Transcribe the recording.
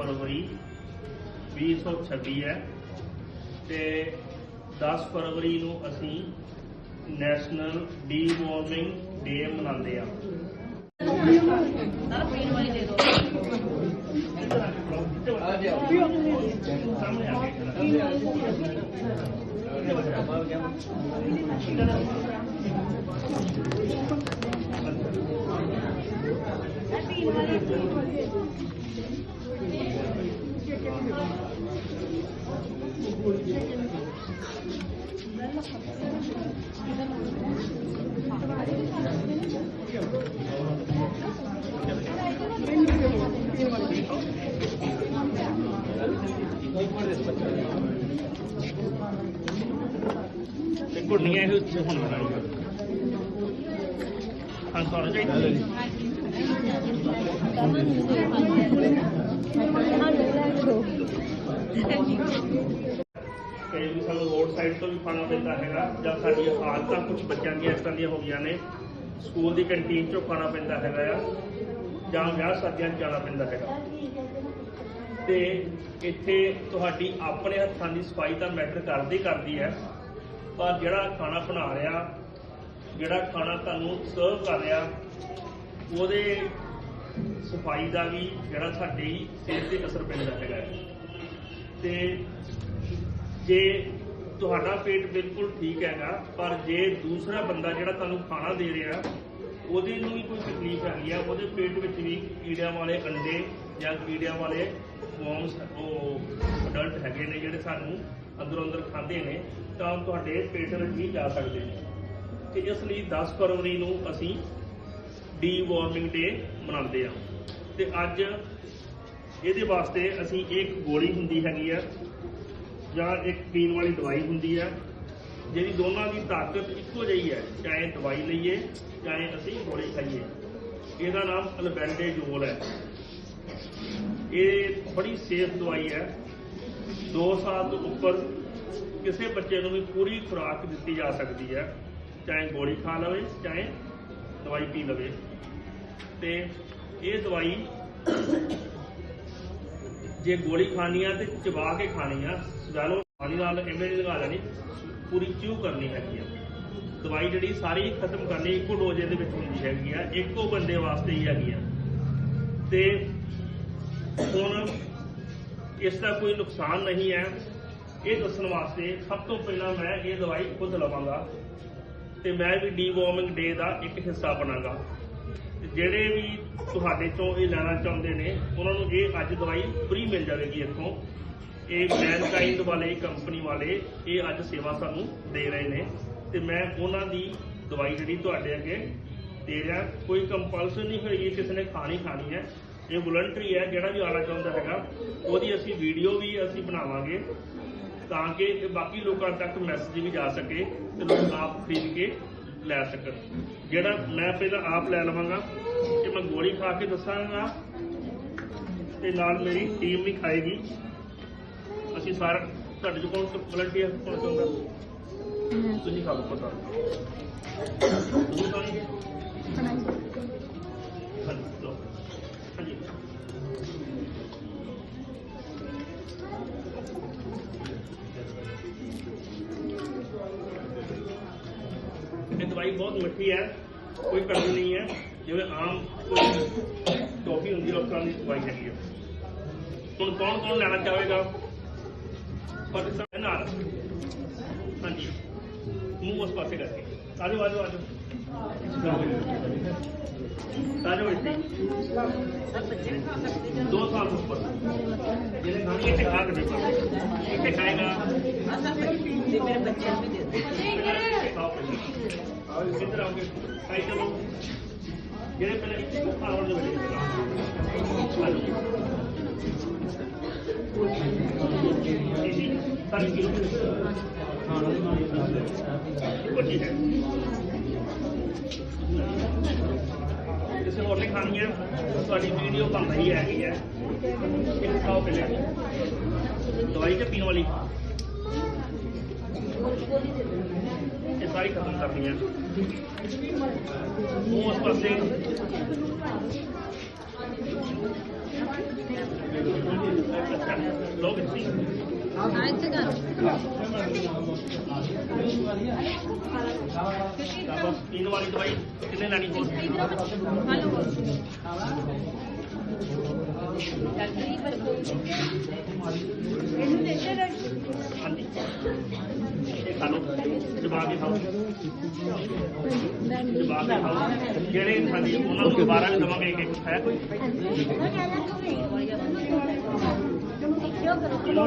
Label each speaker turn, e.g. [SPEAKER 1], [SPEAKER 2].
[SPEAKER 1] ਫਰਵਰੀ 2026 ਹੈ ਤੇ 10 ਫਰਵਰੀ ਨੂੰ ਅਸੀਂ ਨੈਸ਼ਨਲ ਡੀਵਾਰਮਿੰਗ ਡੇ ਮਨਾਉਂਦੇ ਆ ਸਾਹਮਣੇ ਆ ਤੇ ਘੁੰਡੀਆਂ ਇਹ ਉੱਥੇ ਹੁਣ ਕਈ ਵੀ ਸਾਨੂੰ ਰੋਡ ਸਾਈਡ ਤੋਂ ਵੀ ਖਾਣਾ ਪੈਂਦਾ ਹੈਗਾ, ਜਾਂ ਸਾਡੀਆਂ ਹਾਲਤਾਂ ਕੁਝ ਬੱਚਿਆਂ ਦੀਆਂ ਇਸ ਤਰ੍ਹਾਂ ਦੀਆਂ ਹੋ ਗਈਆਂ ਨੇ, ਸਕੂਲ ਦੀ ਕੰਟੀਨ ਚੋਂ ਖਾਣਾ ਪੈਂਦਾ ਹੈਗਾ ਆ, ਜਾਂ ਵਿਆਹ ਸ਼ਾਦੀਆਂ 'ਚ ਜਾਣਾ ਪੈਂਦਾ ਹੈਗਾ। ਤੇ ਇੱਥੇ ਤੁਹਾਡੀ ਆਪਣੇ ਹੱਥਾਂ ਦੀ ਸਫ਼ਾਈ ਤਾਂ ਮੈਟਰ ਕਰਦੀ ਕਰਦੀ ਹੈ, ਪਰ ਜਿਹੜਾ ਖਾਣਾ ਬਣਾ ਰਿਹਾ, ਜਿਹੜਾ ਖਾਣਾ ਤੁਹਾਨੂੰ ਸਰਵ ਕਰ ਰਿਹਾ, ਉਹਦੇ ਸਫ਼ਾਈ ਦਾ ਵੀ ਜਿਹੜਾ ਸਾਡੀ ਸਿਹਤ ਤੇ ਅਸਰ ਪੈਂਦਾ ਹੈਗਾ ਹੈ। ਤੇ ਜੇ ਤੁਹਾਡਾ ਪੇਟ ਬਿਲਕੁਲ ਠੀਕ ਹੈਗਾ, ਪਰ ਜੇ ਦੂਸਰਾ ਬੰਦਾ ਜਿਹੜਾ ਤੁਹਾਨੂੰ ਖਾਣਾ ਦੇ ਰਿਹਾ, ਉਹਦੇ ਨੂੰ ਵੀ ਕੋਈ ਤਕਲੀਫ ਹੈਗੀ ਆ, ਉਹਦੇ ਪੇਟ ਵਿੱਚ ਵੀ ਕੀੜਿਆਂ ਵਾਲੇ ਅੰਡੇ ਜਾਂ ਕੀੜਿਆਂ ਵਾਲੇ ਵਰਮਸ ਉਹ ਅਡਲਟ ਹੈਗੇ ਨੇ ਜਿਹੜੇ ਸਾਨੂੰ ਅੰਦਰੋਂ ਅੰਦਰ ਖਾਂਦੇ ਨੇ, ਤਾਂ ਤੁਹਾਡੇ ਪੇਟ ਵਿੱਚ ਵੀ ਜਾ ਸਕਦੇ ਨੇ ਤੇ ਇਸ ਲਈ 10 ਫਰਵਰੀ ਨੂੰ ਅਸੀਂ ਡੀ ਵਾਰਮਿੰਗ ਡੇ ਮਨਾਉਂਦੇ ਆ। ਤੇ ਅੱਜ ਇਹਦੇ ਵਾਸਤੇ ਅਸੀਂ ਇੱਕ ਗੋਲੀ ਹੁੰਦੀ ਹੈਗੀ ਆ, ਜਾਂ ਇੱਕ ਪੀਣ ਵਾਲੀ ਦਵਾਈ ਹੁੰਦੀ ਹੈ ਜਿਹੜੀ ਦੋਨਾਂ ਦੀ ਤਾਕਤ ਇੱਕੋ ਜਿਹੀ ਹੈ, ਚਾਹੇ ਦਵਾਈ ਲਈਏ, ਚਾਹੇ ਅਸੀਂ ਗੋਲੀ ਖਾਈਏ। ਇਹਦਾ ਨਾਮ ਅਲਬੈਂਡੇਜੋਲ ਹੈ। ਇਹ ਬੜੀ ਸੇਫ ਦਵਾਈ ਹੈ। 2 ਸਾਲ ਤੋਂ ਉੱਪਰ ਕਿਸੇ ਬੱਚੇ ਨੂੰ ਵੀ ਪੂਰੀ ਖੁਰਾਕ ਦਿੱਤੀ ਜਾ ਸਕਦੀ ਹੈ, ਚਾਹੇ ਗੋਲੀ ਖਾ ਲਵੇ, ਚਾਹੇ ਦਵਾਈ ਪੀ ਲਵੇ। ਤੇ ਇਹ ਦਵਾਈ ਜੇ ਗੋਲੀ ਖਾਣੀ ਆ ਤੇ ਚਬਾ ਕੇ ਖਾਣੀ ਆ ਜਾਨੋ ਪਾਣੀ ਨਾਲ ਐਵੇਂ ਨਹੀਂ ਲਗਾ ਲੈਣੀ, ਪੂਰੀ ਚੂ ਕਰਨੀ ਹੈਗੀ ਆ। ਦਵਾਈ ਜਿਹੜੀ ਸਾਰੀ ਖਤਮ ਕਰਨੀ ਇੱਕੋ ਡੋਜ਼ ਦੇ ਵਿੱਚ ਹੁੰਦੀ ਹੈਗੀ ਆ, ਇੱਕੋ ਬੰਦੇ ਵਾਸਤੇ ਹੀ ਹੈਗੀ ਆ। ਤੇ ਹੁਣ ਇਸ ਦਾ ਕੋਈ ਨੁਕਸਾਨ ਨਹੀਂ ਹੈ। ਇਹ ਦੱਸਣ ਵਾਸਤੇ ਸਭ ਤੋਂ ਪਹਿਲਾਂ ਮੈਂ ਇਹ ਦਵਾਈ ਖੁਦ ਲਵਾਂਗਾ ਤੇ ਮੈਂ ਵੀ ਡੀਵਾਰਮਿੰਗ ਡੇ ਦਾ ਇੱਕ ਹਿੱਸਾ ਬਣਾਂਗਾ। ਜਿਹੜੇ ਵੀ ਤੁਹਾਡੇ ਤੋਂ ਇਹ ਲੈਣਾ ਚਾਹੁੰਦੇ ਨੇ, ਉਹਨਾਂ ਨੂੰ ਇਹ ਅੱਜ ਦਵਾਈ ਫ੍ਰੀ ਮਿਲ ਜਾਵੇਗੀ ਇੱਥੋਂ, ਇਹ ਮੈਨਕਾਈਂਡ ਵਾਲੇ ਕੰਪਨੀ ਵਾਲੇ, ਇਹ ਅੱਜ ਸੇਵਾ ਸਾਨੂੰ ਦੇ ਰਹੇ ਨੇ। ਤੇ ਮੈਂ ਉਹਨਾਂ ਦੀ ਦਵਾਈ ਜਿਹੜੀ ਤੁਹਾਡੇ ਅੱਗੇ ਦੇ ਰਿਹਾ, ਕੋਈ ਕੰਪਲਸਨ ਨਹੀਂ ਹੋਏਗੀ, ਕਿਸੇ ਨੇ ਖਾਣੀ ਖਾਣੀ ਹੈ। ਇਹ ਵੋਲੰਟਰੀ ਹੈ, ਜਿਹੜਾ ਵੀ ਆਣਾ ਚਾਹੁੰਦਾ ਹੈਗਾ, ਉਹਦੀ ਅਸੀਂ ਵੀਡੀਓ ਵੀ ਅਸੀਂ ਬਣਾਵਾਂਗੇ, ਤਾਂ ਕਿ ਇਹ ਬਾਕੀ ਲੋਕਾਂ ਤੱਕ ਮੈਸੇਜ ਵੀ ਜਾ ਸਕੇ ਤੇ ਲੋਕ ਆਪ ਖਰੀਦ ਕੇ ਲੈ ਸਕਣ। ਜਿਹੜਾ ਮੈਂ ਪਹਿਲਾਂ ਆਪ ਲੈ ਲਵਾਂਗਾ ਤੇ ਮੈਂ ਗੋਲੀ ਖਾ ਕੇ ਦੱਸਾਂਗਾ ਤੇ ਨਾਲ ਮੇਰੀ ਟੀਮ ਵੀ ਖਾਏਗੀ। ਅਸੀਂ ਸਾਰਾ ਤੁਹਾਡੇ ਕੋਲ ਕੌਣ ਵਲੰਟੀਅਰ ਕੋਲ ਤੁਸੀਂ ਖਾ ਲਓ, ਪਤਾ। ਇਹ ਦਵਾਈ ਬਹੁਤ ਮਿੱਠੀ ਹੈ ਕੋਈ ਕੜਵੀ ਨਹੀਂ ਹੈ ਜਿਵੇਂ ਆਮ ਕੋਈ ਟੋਫੀ ਹੁੰਦੀ ਹੈ ਉਸ ਤਰ੍ਹਾਂ ਦੀ ਦਵਾਈ ਹੈਗੀ ਹੈ ਹੁਣ ਕੌਣ ਕੌਣ ਲੈਣਾ ਚਾਹੇਗਾ ਪਾਕਿਸਤਾਨ ਨਾਲ ਹਾਂਜੀ ਮੂੰਹ ਉਸ ਪਾਸੇ ਕਰਕੇ ਆਜੋ ਆਜੋ ਆਜੋ ਆਜੋ ਇੱਥੇ ਦੋ ਸਾਲ ਤੋਂ ਉੱਪਰ ਜਿਹਨੇ ਖਾਣੀ ਇੱਥੇ ਖਾ ਕੇ ਦੇਖੋ ਇੱਥੇ ਖਾਏਗਾ
[SPEAKER 2] ਮੇਰੇ ਬੱਚਿਆਂ ਨੂੰ ਵੀ ਦੇ ਦੇ
[SPEAKER 1] ਖਾਓ ਪਹਿਲਾਂ ਆਓ ਇੱਧਰ ਆਓਗੇ ਖਾਈ ਚਲੋ ਜਿਹੜੇ ਪਹਿਲਾਂ ਇੱਥੇ ਖਾਣ ਵਾਲੇ ਵੇਲੇ ਜੀ ਇਹ ਦਵਾਈ ਸਾਰੀ ਖਤਮ ਕਰਨੀ ਹੈ ਉਸ ਪਾਸੇ। ਲੋਕ ਤੁਸੀਂ
[SPEAKER 3] ਹਾਂ ਇੱਥੇ ਕਰ
[SPEAKER 1] ਵਾਲੀ ਦਵਾਈ। ਕਿੰਨੇ ਲੈਣੀ ਹੋਰ
[SPEAKER 3] ਹਲੋ ਇਹਨੂੰ ਦੇ
[SPEAKER 1] ਹਾਂਜੀ। ਸਾਨੂੰ ਖਾ ਜਵਾਬ ਕੇ ਖਾਓ ਜਵਾਬ ਕੇ ਖਾਓ ਜਿਹੜੇ ਸਾਡੀ ਉਹਨਾਂ ਨੂੰ ਦੁਬਾਰਾ ਵੀ ਦਵਾਂਗੇ ਇੱਕ ਹੈ ਕੋਈ?
[SPEAKER 3] ਕਿਉਂ ਕਰੋ